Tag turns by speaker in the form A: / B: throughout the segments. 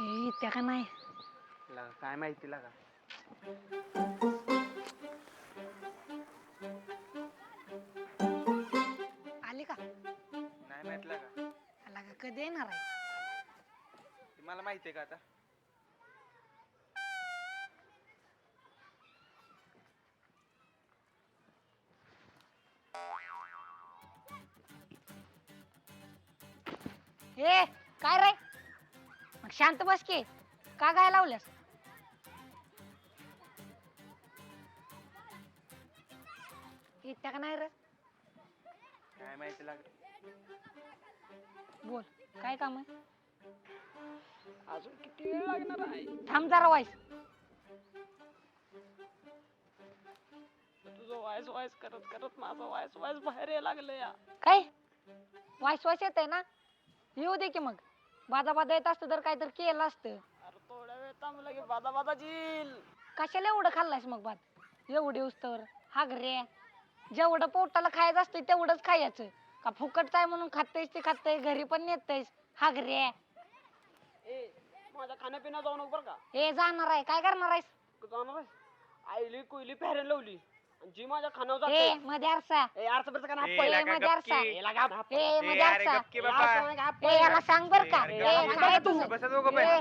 A: ए त्या का नाही
B: लागा काय माहिती लागा
A: आली का?
B: नाही माहीत लागा
A: आला का कधी येणार आहे?
B: ते मला माहिती आहे का आता?
A: ए काय रे? शांत बस की. का गाय लावल्यास? ए, त्या का नाही रे?
B: काय माहिती लागा
A: बोल काय काम आहे?
C: अजून किती वेळ लागणार आहे?
A: थांब जरा वाईस.
C: तुझं वायस वायस करत करत माझं वायस वायस बाहेर यायला लागलं या.
A: काय? वाईस वाईस येत आहे ना? येऊ दे की मग. बाजा बाजा येत असतं तर काहीतरी केलं असतं.
C: अरे थोड्या वेळ थांबलं की बादा बादा जील
A: कशाला एवढं खाल्लायस मग भात? एवढे उस्तर हागरे. जेवढं पोटाला खायचं असतं तेवढंच खायचं. का फुकटच आहे म्हणून खातेस ते खातेस घरी पण नेतेस हागरे.
C: ए माझ्या खाण्यापिण्या जाऊ नको बरं का
A: ए जाणार आहे. काय करणार आहेस?
C: जाणार आहे. आईली कुईली फेरेन लावली. जी माझ्या खाण्यावर
A: ए
C: जाते
A: मध्ये आरसा.
C: ए अर्थ बरं का
B: ए,
C: नाप
A: ए
B: लागा
A: मध्ये
B: गपकी.
A: आरसा.
C: ए लागा हाप.
A: ए
B: ए,
A: मध्ये
B: अरे
A: आरसा.
B: गपकी
C: ए,
B: बाबा
C: असं नाही का? हाप
A: ए याला सांग बर का.
C: तू?
B: बसा दोघं पण.
A: ए,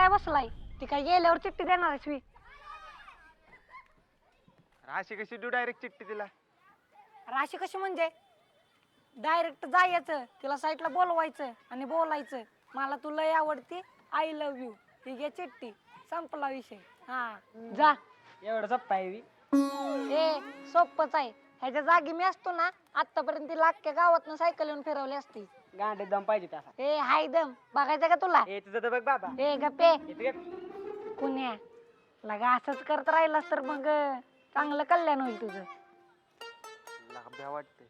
A: काय बसलाय? ती काय गेल्यावर चिठ्ठी देणार आहेस मी?
B: अशी कशी देऊ डायरेक्ट चिठ्ठी तिला?
A: राशी कशी म्हणजे? डायरेक्ट जायचं तिला साईडला बोलवायचं आणि बोलायचं. मला तू लय आवडते आय लव्ह यू ही घे चिठ्ठी. संपला विषय. हा. जा.
C: एवढं जप्पा आहे बी.
A: ए सोपच आहे. ह्याच्या जागी मी असतो ना आतापर्यंत तिला अख्ख्या गावातनं सायकल येऊन फिरवली असती.
C: गांडे दम पाहिजे त्याला
A: ए हाय दम. बघायचं का तुला?
C: ए तुझं तर बघ बाबा.
A: ए गप्पे.
C: का?
A: कुण्या? लगा असंच करत राहिलास तर मग अं, चांगलं कल्याण होईल तुझं.
B: लागा भ्या वाटते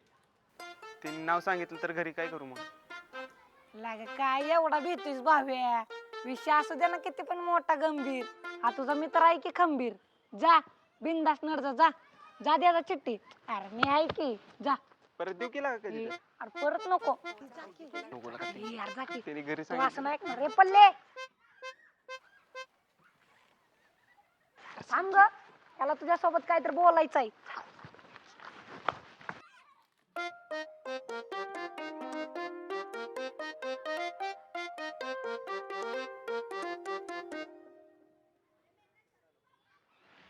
B: तिने नाव सांगितलं तर घरी काय करू मग?
A: लाग काय एवढा भीतीस भाव्या? विषय असू दे ना किती पण मोठा गंभीर. हा तुझा मित्र आहे की खंबीर? जा बिंदास नडजा जा. जा द्या जा चिठ्ठी. अरे मी आहे की. जा.
B: परत देऊ केला का कधी
A: अरे परत नको.
B: नको
A: यार जा की
B: घरी
A: तू असं
B: सांगितलं.
A: नाही ऐकणार. रे पल्ले. थांब ग. त्याला तुझ्यासोबत काहीतरी बोलायचं आहे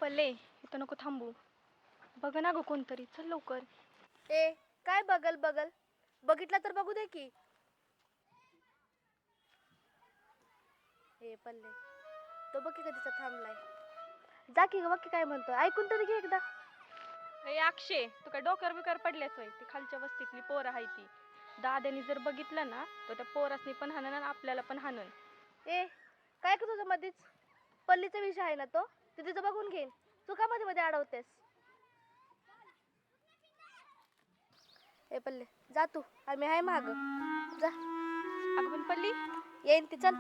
D: पल्ले इथं नको थांबू. बघ ना ग कोणतरी. चल लवकर.
E: ए काय बगल बगल? बघितला तर बघू दे की. ए पल्ले तो बघ की कधीचा थांबलाय. जा की ग बघ की काय म्हणतो ऐकून तरी घे एकदा.
D: ए अक्षय तू काय डोक्यावर बिकार पडल्याच होय? ती खालच्या वस्तीतली पोरं आहे ती. दाद्यानी जर बघितलं ना तर त्या पोरासनी पण हाणन आणि आपल्याला पण हाणन.
E: ए काय का तुझं मध्येच पल्लीचा विषय आहे ना तो? ते तिचं बघून घेईन तू का मध्ये मध्ये अडवतेस? ए पल्ले जा तू. आम्ही आहे माग. जा.
D: अगं पण पल्ली.
E: येईन ती चल.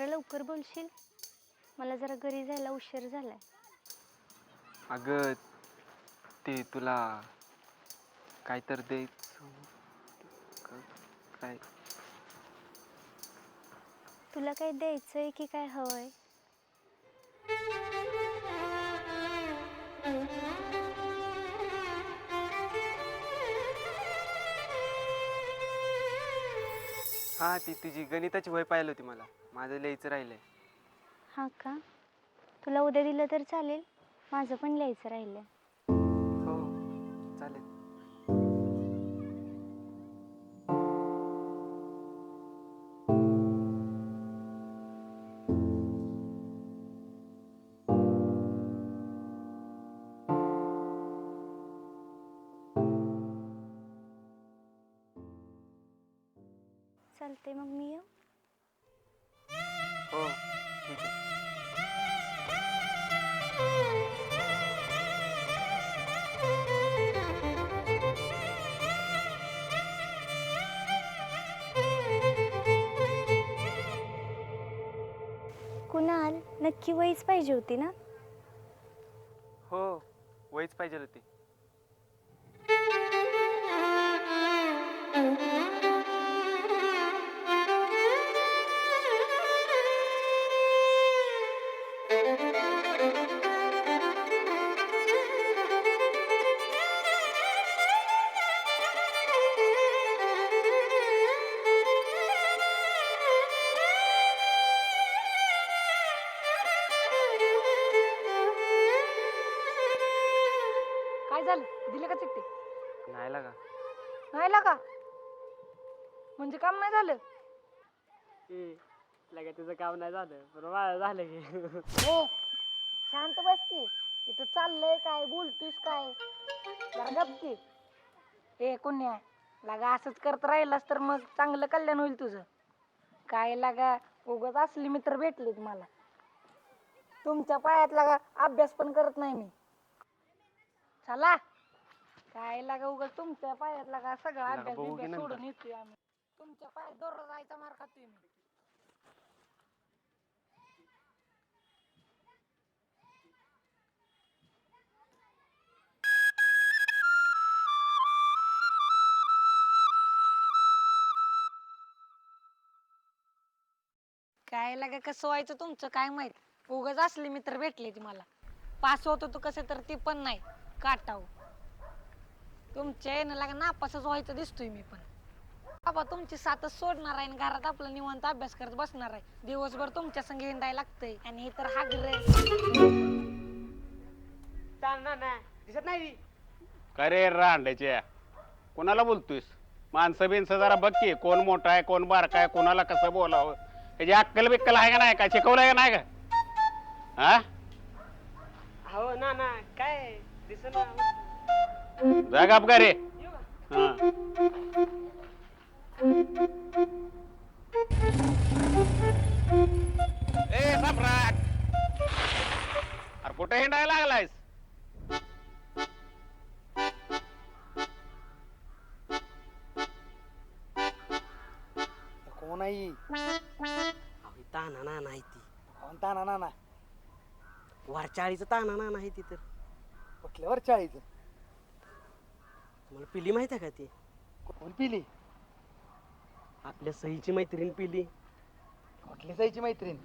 F: जरा लवकर बोलशील? मला जरा घरी जायला उशीर झालाय.
G: अगं ते तुला काय तर द्यायचं क- काय?
F: तुला काय द्यायचंय की काय हवंय?
G: हा ती तुझी गणिताची वय पाहिलं होती मला. माझं लिहायचं राहिलंय.
F: हा का? तुला उद्या दिलं तर चालेल. माझं पण लिहायचं राहिलंय. चालते मग मी येऊ?
G: हो. ठीक आहे
F: कुणाल नक्की वहीच पाहिजे होती ना?
G: हो वयच पाहिजे होती.
A: दिले का चिठ्ठी?
G: नाही लागा
A: नाही का? म्हणजे काम नाही झालं?
B: लगे तुझं काम नाही झालं. बरं माझं झालं की.
A: हो शांत बस की. इथं चाललंय काय बोलतोयस काय? जरा गप की. ए कुण्या लागा असंच करत राहिलास तर मग चांगलं कल्याण होईल तुझं. काय लागा उगाच असली मित्र भेटलीत मला. तुमच्या पायात लागा अभ्यास पण करत नाही मी. चला. काय लागा उगाच तुमच्या पायात लागा सगळा
G: लागा
A: अभ्यास
G: बघू की
A: बिभ्यास
G: नंतर.
A: सोडून येतोय आम्ही. तुमच्या पायात दररोज जायचा मार खातोय मी. काय लागा कसं व्हायचं तुमचं काय माहीत? उगाच असले मित्र भेटले ती मला. पास होत होतो कसं तर ते पण नाही. काटाव. तुमच्या येणं लागा नापासच व्हायचं दिसतोय मी पण. बाबा तुमची साथच सोडणार आहे आणि घरात आपलं निवांत अभ्यास करत बसणार आहे. दिवसभर तुमच्या संग हिंडायला लागतंय आणि हे तर हागरे
B: चालणार ना दिसत नाही.
H: काय रे रांड्याच्या कोणाला बोलतोयस? माणसं बिनसं जरा बघ की कोण मोठा आहे कोण बारका आहे कोणाला कसं बोलावं? त्याची अक्कल बिक्कल आहे का नाही काय शिकवलंय का नाही का? हा?
B: हो ना ना. काय? दिसत ना
H: जागा का रे? हा. ए सम्राट. अरे कुठे हिंडायला लागलायस?
I: कोण आहे?
B: अहो, ताना ना नाही ती.
I: कोण ताना नाना?
B: वरच्या आळीचं ताना ना नाही ती तर.
I: कुठल्यावर चाळीचं
B: तुम्हाला पिली माहिती आहे का ती?
I: कोण पिली?
B: आपल्या सहीची मैत्रीण पिली.
I: कुठली जायची मैत्रीण?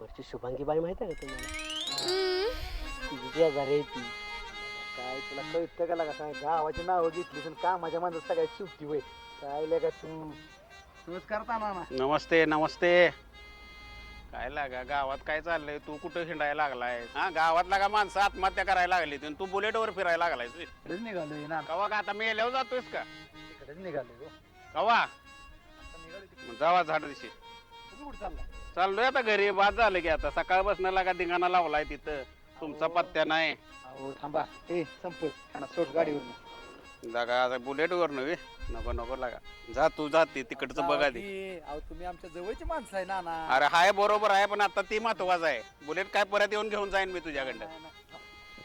B: वरची शुभांगी बाई माहिती आहे का तुम्हाला? शेजारी आहे ती.
I: काय तुला कळतं का लागा काय गावाची नावं घेतली पण कामाच्या माणसात सगळ्यात शेवटी वय काय लगा तू? नमस्कार ताना
H: नमस्ते नमस्ते. काय लागा गावात काय चाललंय? तू कुठं हिंडायला लागलाय? हा गावात लागा माणसं आत्महत्या करायला लागली तू बुलेटवर फिरायला लागलाय
J: इकडेच निघालोय ना.
H: कवा का आता मेल्यावर जातोयस का?
J: इकडेच निघालोय हो.
H: कवा?
J: आता निघालोय तिकडे.
H: मग जावा झाड दिशी.
J: तुम्ही कुठं चाललाय?
H: चाललोय आता घरी बाद झालं की आता. सकाळपासून लागा धिंगाणा लावलाय तिथं. तुमचा पत्त्या नाही.
J: अहो थांबा. ए संपत सोड गाडीवर
H: जागा आता बुलेटवर नव्हे. नको नको लागा. जा तू जा ते तिकडचं बघा ते.
J: अहो तुम्ही आमच्या जवळची माणसं आहे ना ना
H: अरे हाय बरोबर आहे पण आता ती महत्वाचं आहे. बुलेट काय परत येऊन घेऊन जाईन मी तुझ्याकडं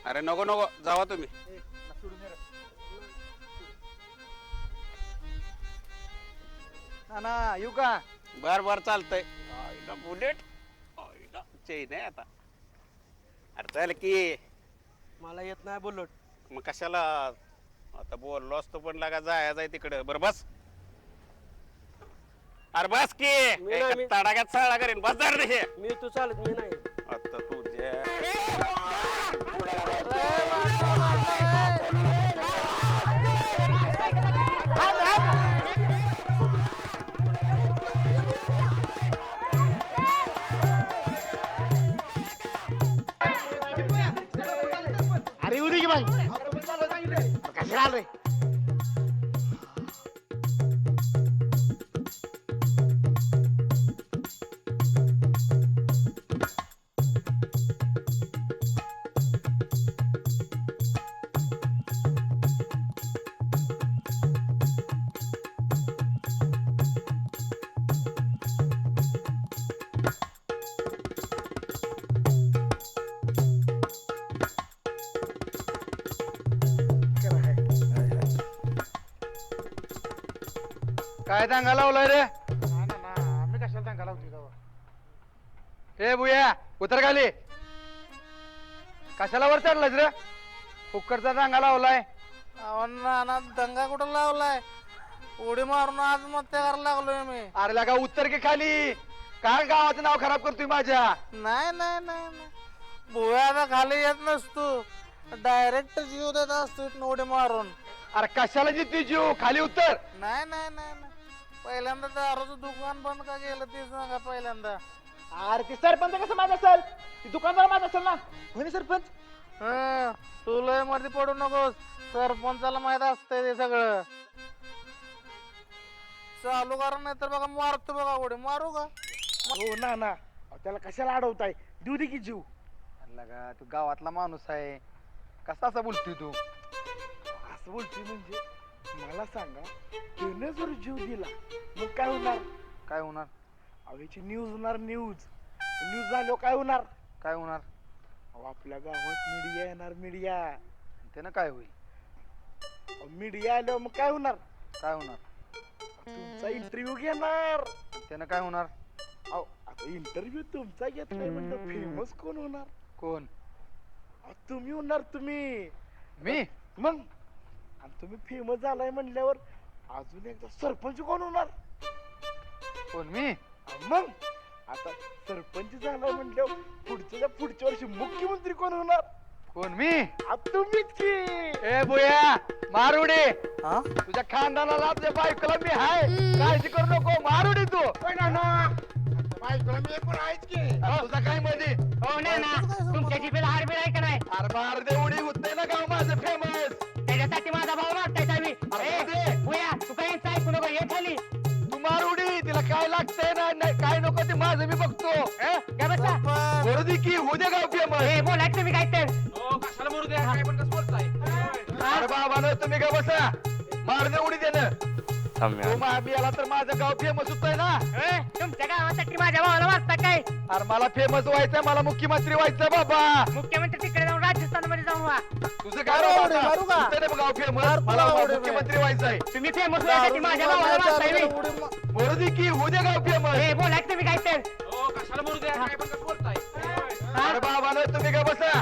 H: अरे नको नको जावा तुम्ही.
J: ना ना येऊ का?
H: बर बर चालतंय. आईला बुलेट आईला चैन आहे आता. अरे चाल की.
K: मला येत नाही बोलत
H: मग कशाला आता बोललो असतो पण लागा जायचं आहे तिकडं. बरं बस. अरे बस की.
K: मी नाही, मी-
H: तडाग्यात सळा करीन. बस जर हे
K: मी तू चालत मी नाही.
J: काय दांगा लावलाय रे?
K: आम्ही कशाला तेव्हा?
J: हे बुया उतर खाली. कशाला वर चढलायस रे? फुक्करचा दांगा लावलाय.
K: नाना दंगा कुठं लावलाय? उडी मारून आत्महत्या करायला लागलोय मी.
J: अरे लगा उत्तर की खाली. काय गावाचं नाव खराब करतोय माझ्या.
K: नाही नाही नाही नाही. भुया आता खाली येत नसतो. डायरेक्ट जीव देत असतो इथनं उडी मारून.
J: अरे कशाला जितली जीव? खाली उत्तर
K: नाही नाही नाही नाही. पहिल्यांदा दारूचं दुकान बंद का केलं ते सांगा पहिल्यांदा.
J: अरे ते सरपंच कसं माझं असेल? ती दुकानदार माझं असेल ना? होय ना सरपंच.
K: हं, तू लयमध्ये पडू नकोस. सरपंचाला माहीत असतंय ते सगळं. चालू करा नाही तर बघा मारतो बघा उडी. मारू का?
J: हो ना ना. त्याला कशाला अडवताय? देऊ दे की जीव. लगा तू गावातला माणूस आहे. कसा असा बोलतोय तू? असं बोलतोय म्हणजे? मला सांगा त्यानं जर जीव दिला मग काय होणार? काय होणार? अहो याची न्यूज होणार न्यूज न्यूज झाल्यावर काय होणार? काय होणार? अहो आपल्या गावात मीडिया येणार मीडिया त्यानं काय होईल? मीडिया आल्यावर मग काय होणार? काय होणार? तुमचा इंटरव्ह्यू घेणार. त्यानं काय होणार? अहो आता इंटरव्ह्यू तुमचा घेतलाय म्हणलं फेमस कोण होणार? कोण? तुम्ही होणार तुम्ही. मी? मग? आणि तुम्ही फेमस झालाय म्हणल्यावर अजून एकदा सरपंच कोण होणार? कोण मी? मग? आता सरपंच झालाय म्हणल्यावर पुढच्या पुढच्या वर्षी मुख्यमंत्री कोण होणार? कोण मी? तुम्हीच की ए बोया मारुडे! तुझ्या खानदानाला तुझ्या बायकोला मी हाय. काळजी करू नको मारुडे तू! बायकोला मी पण आहेच की. तुझा काय मध्ये
K: हो ना ना तुमच्या जिभेला हाडबीड आहे का नाही?
J: अरे मार देवडी होते ना गाव माझं फेमस
K: त्याच्यासाठी माझा भाऊ मागताय साहेब
J: अरे दे.
K: भुया तू काही ऐकू नको ये खाली.
J: तू मारुडी तिला काय लागतंय ना नाही काय नको ते माझं मी बघतो.
K: काय बसा.
J: करू दे की उद्या गाव फेमस
K: हे बोलायचं तुम्ही काय तर
J: अरे बाबा तुम्ही का बसा? मार देवडी दे ना तू मामी आला तर माझं गाव फेमस होतंय ना?
K: ए, तुमच्या गावासाठी माझ्या भावाला वाचता काय?
J: अरे मला फेमस व्हायचंय मला मुख्यमंत्री व्हायचंय बाबा.
K: मुख्यमंत्री तिकडे जाऊन राजस्थानमध्ये जाऊन व्हा
J: तुझं काय बाबा. ना गाव फेमस मला मुख्यमंत्री व्हायचंय.
K: तुम्ही फेमस होण्यासाठी माझ्या भावाला वाचताय
J: करू दे की उद्या गाव फेमस
K: हे बोलायचं तुम्ही काय तर
J: अरे बाबा तुम्ही का बसा?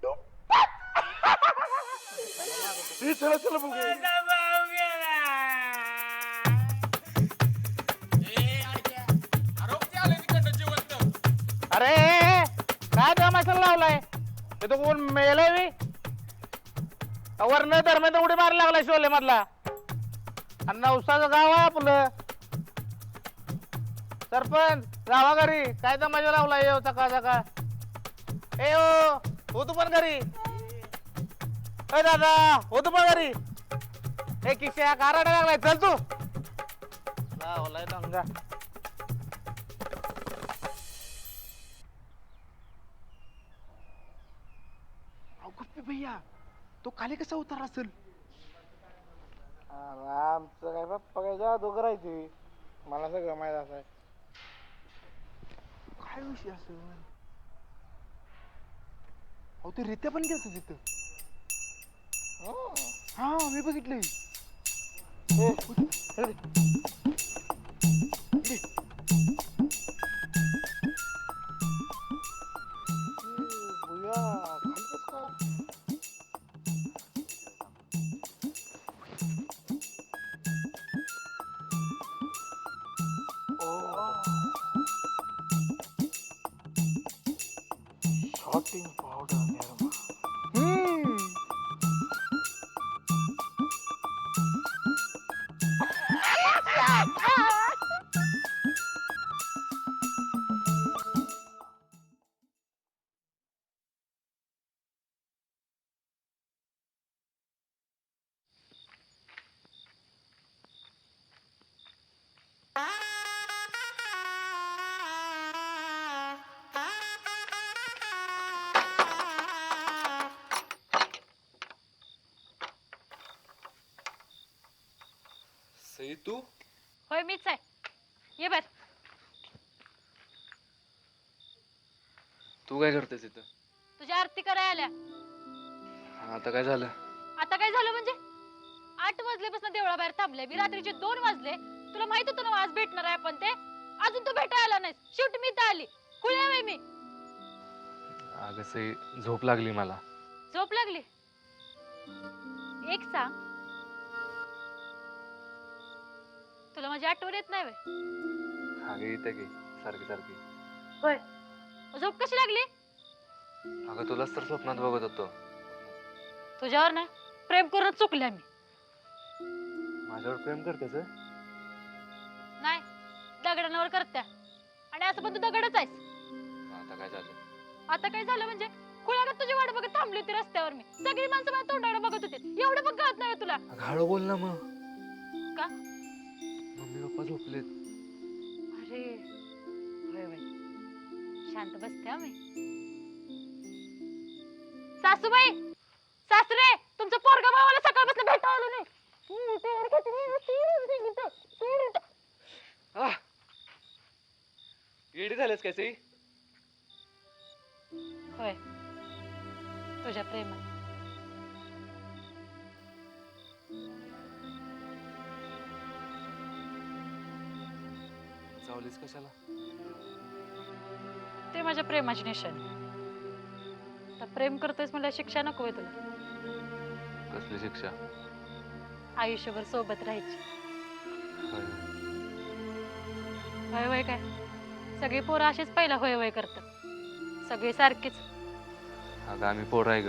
J: हे चला बघू
K: अरे काय तमाशा लावलाय. ते तो कोण मेलाय मी वरण धर्मेंद्र उडी मारायला लागलाय शोले मधला? आणि नवसाचं गाव आहे आपलं. सरपंच जावा घरी काय तमाशा लावलाय येऊ सकाळ सकाळ? ए ओ हो तू पण घरी? ए दादा हो तू पण घरी. ए किशा काराडा लागलाय चल तू. लावलाय दंगा.
J: अहो, गुप्पी भैया तो खाली कसा उतरला असेल?
K: अरे आमचं काय पप्पा काय जादू करायची? मला सगळं माहीत असं
J: काय विषय असेल? अहो ते रित्या पण गेलतो तिथं. हा मी बघितलंय
L: होय मीच आहे. ये बर
C: तू काय करतेस इथं?
L: तुझ्या आरती करायला आल्या.
C: आता काय झालं?
L: आता काय झालं म्हणजे? आठ वाजल्यापासून देवळाबाहेर थांबले. मी रात्रीचे दोन वाजले. तुला माहीत होतं ना आज भेटणार आहे आपण ते? अजून तू भेटायला आला नाहीस. शेवटी मी इथं आली. खुल्या मी?
M: अगं सई झोप लागली मला.
L: झोप लागली? एक सांग. तुला माझी आठवण येत नाही व्हय?
M: अगं येते की. सारखी सारखी.
L: मग झोप कशी लागली?
M: अगं तुलाच तर स्वप्नात बघत होतो.
L: तुझ्यावर ना प्रेम करून चुकल्या मी
M: माझ्यावर प्रेम करतेस हं?
L: नाही दगडांवर करत्या. आणि असं पण तू दगडच आहेस.
M: आता काय झालं?
L: आता काय झालं म्हणजे? खुळ्यागत तुझी वाट बघत थांबली होती रस्त्यावर मी? सगळी माणसं माझ्या तोंडाकडे बघत होती. एवढं पण कळत नाही तुला.
M: अगं हळू बोल ना मग.
L: का?
M: झोपलेत.
L: अरे होय होय. शांत बसते हा मी. सासूबाई सासरे तुमचं पोरगा भावाला सकाळपासून भेटा आलं नाही. हम्म, ते सांगितलं.
M: येडी झालेस काय सई?
L: होय. तुझ्या प्रेमात.
M: चावलीस कशाला?
L: ते माझ्या प्रेमाची निशाणी. आता प्रेम करतोयस मला शिक्षा नको आहे तुला.
M: कसली शिक्षा?
L: आयुष्यभर सोबत राहायची.
M: होय.
L: होय होय काय? सगळी पोरं अशीच पहिला होय होय करतात. सगळी सारखीच.
M: अगं आम्ही पोर आहे ग.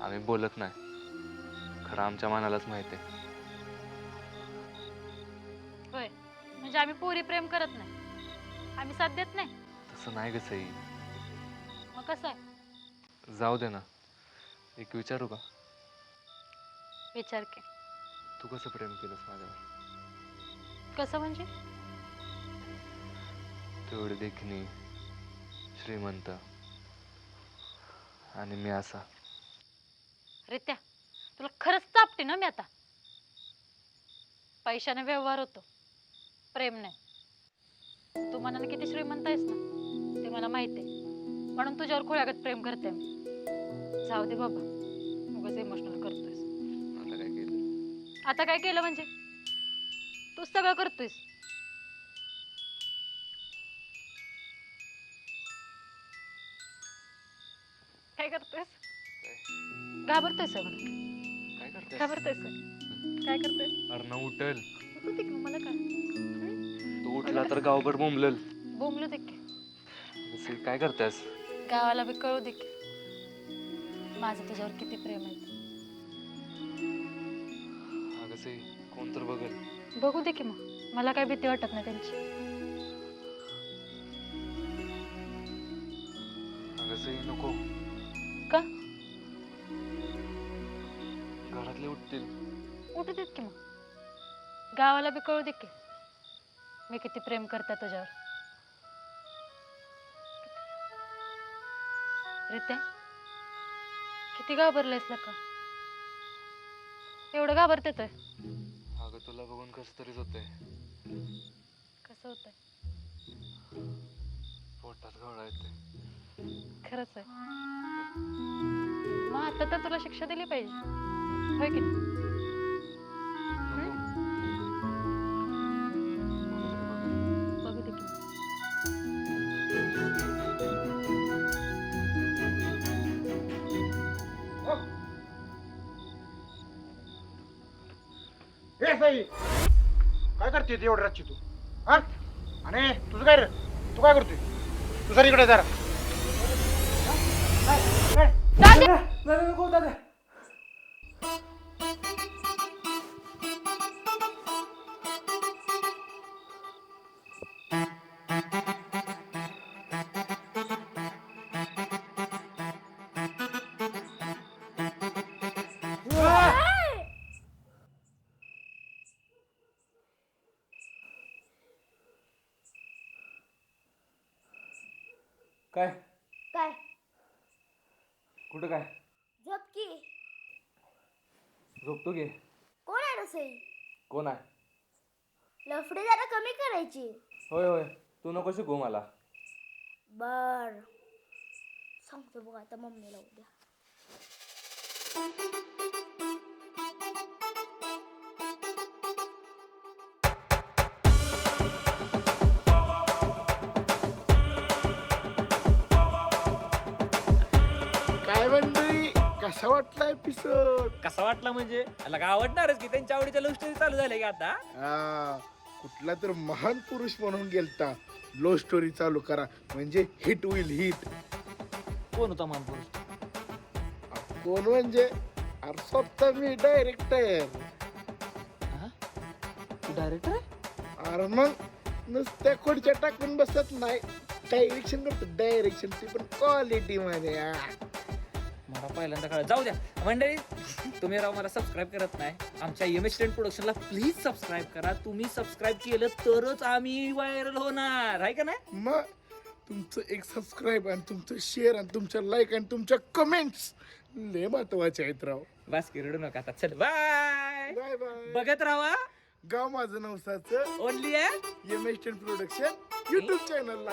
M: आम्ही बोलत नाही. खरं आमच्या मनालाच माहिती आहे.
L: म्हणजे आम्ही पोरी प्रेम करत नाही. आम्ही साथ देत नाही.
M: तसं नाही ग सई.
L: मग कसं आहे?
M: जाऊ दे ना. एक विचारू का?
L: विचार की.
M: तू कसं प्रेम केलंस माझ्यावर?
L: कसं म्हणजे?
M: तू एवढी देखणी श्रीमंत. आणि मी असा.
L: रित्या तुला खरंच चापते ना मी आता? पैशाने व्यवहार होतो. प्रेम नाही. तू मनाला किती श्रीमंत आहेस ना ते मला माहिती आहे. म्हणून तुझ्यावर खोळ्यागत प्रेम करते मी. जाऊ दे बाबा उगाच इमोशनल करतोयस.
M: आता काय केलं?
L: आता काय केलं म्हणजे? तू सगळं करतोयस. काय करतोयस? घाबरतोय
M: सगळं घाबरतोय
L: सर घाबरतोय काय
M: करतोय अर्ण उठल.
L: मला काय?
M: तू उठला तर गावभर बोंबलल.
L: बोंबलो दे की.
M: असे काय करतेस?
L: गावाला बी कळू दे की. माझं तुझ्यावर किती प्रेम आहे. ते.
M: अगं से कोण तर बघल.
L: बघू दे की मग. मला काय भीती वाटत नाही त्यांची.
M: अगं से नको.
L: का?
M: घरातले उठतील.
L: उठू देत की मग. गावाला बी कळू दे की. मी किती प्रेम करते तुझ्यावर. रित्या किती घाबरलेस का? एवढं घाबरते तर
M: अगं तुला बघून कसं तरीच होतंय.
L: कसं होतंय?
M: पोटात घोळा येते
L: खरंच आहे. मग आता तर तुला शिक्षा दिली पाहिजे. होय की
J: हे सई काय करते एवढ्या रातची तू हा आणि तुझं काय रे तू काय करतोय तू सर इकडे जरा
M: काय कुठं काय?
E: झोप की.
M: झोपतो घे
E: कोण आहे रसई
M: कोण आहे?
E: लफडे जरा कमी करायची.
M: होय होय. तू नको शिकू मला.
E: बर. सांगतो बघ आता मम्मीला उद्या.
J: कसा वाटला एपिसोड
N: कसा वाटला म्हणजे? काय आवडणारच की त्यांच्या आवडीच्या लव्ह स्टोरी चालू झाल्या की आता.
J: कुठला तर महान पुरुष म्हणून गेलता. लो स्टोरी चालू करा. म्हणजे हिट होईल हिट
N: कोण होता मानपुरुष
J: कोण म्हणजे? अरे स्वतः मी डायरेक्टर
N: डायरेक्टर
J: अरे मग नुसत्या खुर्च्या टाकून बसत नाही. डायरेक्शन करतो डायरेक्शन ती पण क्वालिटी मध्ये हा.
N: मला पहिल्यांदा कळलं जाऊ द्या. मंडळी तुम्ही राव मला सबस्क्राईब करत नाही. आमच्या एम एस टेन प्रोडक्शनला प्लीज सबस्क्राईब करा. तुम्ही सबस्क्राईब केलं तरच आम्ही व्हायरल होणार. आहे का नाही?
J: मग तुमचं एक सबस्क्राईब आणि तुमचं शेअर आणि तुमच्या लाईक आणि तुमच्या कमेंट्स लय महत्त्वाचे आहेत राव.
N: बस की रडू नका आता. चल बाय
J: बाय बाय
N: बघत राहा.
J: गाव माझं नवसाचं
N: ओनली आहे
J: M S ten production YouTube चॅनलला